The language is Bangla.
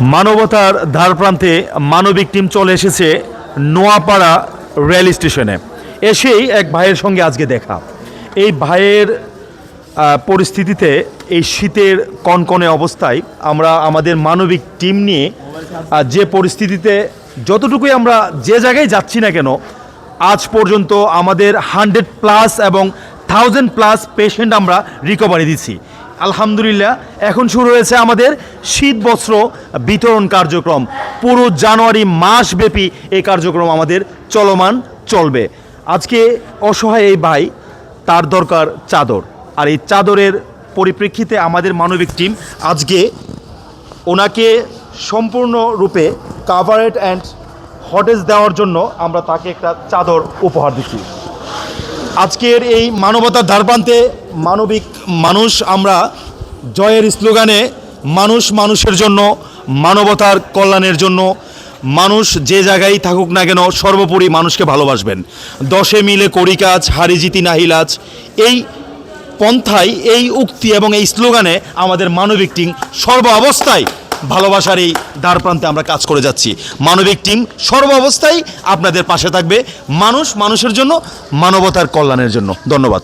মানবতার ধারপ্রান্তে মানবিক টিম চলে এসেছে নোয়াপাড়া রেল স্টেশনে। এসেই এক ভাইয়ের সঙ্গে আজকে দেখা। এই ভাইয়ের পরিস্থিতিতে এই শীতের কনকনে অবস্থায় আমরা আমাদের মানবিক টিম নিয়ে যে পরিস্থিতিতে যতটুকুই আমরা যে জায়গায় যাচ্ছি না কেন, আজ পর্যন্ত আমাদের হান্ড্রেড প্লাস এবং থাউজেন্ড প্লাস পেশেন্ট আমরা রিকভারি দিচ্ছি। আলহামদুলিল্লাহ, এখন শুরু হয়েছে আমাদের শীত বস্ত্র বিতরণ কার্যক্রম। পুরো জানুয়ারি মাসব্যাপী এই কার্যক্রম আমাদের চলমান চলবে। আজকে অসহায় এই ভাই, তার দরকার চাদর। আর এই চাদরের পরিপ্রেক্ষিতে আমাদের মানবিক টিম আজকে ওনাকে সম্পূর্ণ রূপে কাভারেট অ্যান্ড হটেজ দেওয়ার জন্য আমরা তাকে একটা চাদর উপহার দিচ্ছি। আজকের এই মানবতার ধারপ্রান্তে মানবিক মানুষ আমরা জয়ের স্লোগানে মানুষ মানুষের জন্য, মানবতার কল্যাণের জন্য, মানুষ যে জায়গায় থাকুক না কেন সর্বোপরি মানুষকে ভালোবাসবেন। দশে মিলে করি কাজ, হারি জিতি নাহিলাজ এই পন্থায়, এই উক্তি এবং এই স্লোগানে আমাদের মানবিক টিম সর্ব অবস্থায় ভালোবাসার এই দ্বার প্রান্তে আমরা কাজ করে যাচ্ছি। মানবিক টিম সর্ব অবস্থায় আপনাদের পাশে থাকবে। মানুষ মানুষের জন্য, মানবতার কল্যাণের জন্য। ধন্যবাদ।